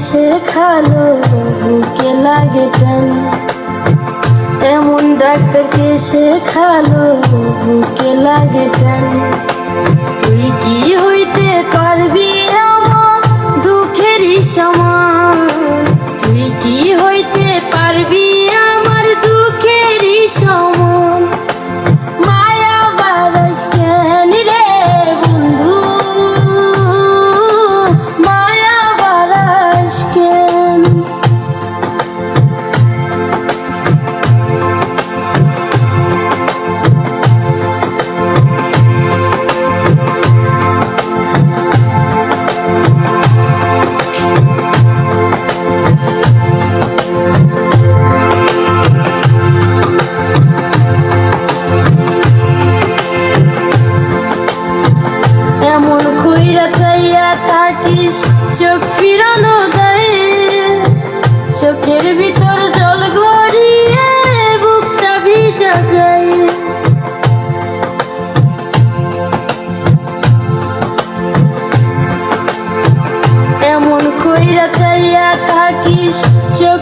শেখালো বুকে লাগে টান এমন ডাক্তারকে শেখালো বুকে লাগে টান তুই কি হইতে পারবি আমার দুঃখেরই সমান? তুই কি হইতে পারবি থাকিস, চোখ ফিরানো দেয়। চোখের ভিতর জল গড়িয়ে বুকটা ভিজা যায়। এমন কইরা চাইয়া থাকিস, চোখ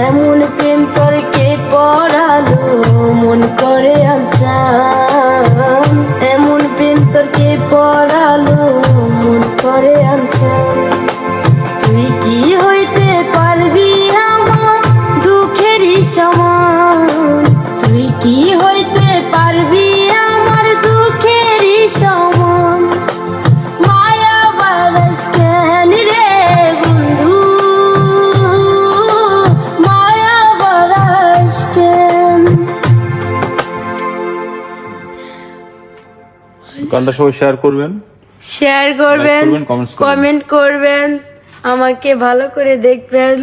এমন প্রেম তোরকে পড়ালো মন গানটা সবাই শেয়ার করবেন শেয়ার করবেন। কমেন্ট করবেন আমাকে ভালো করে দেখবেন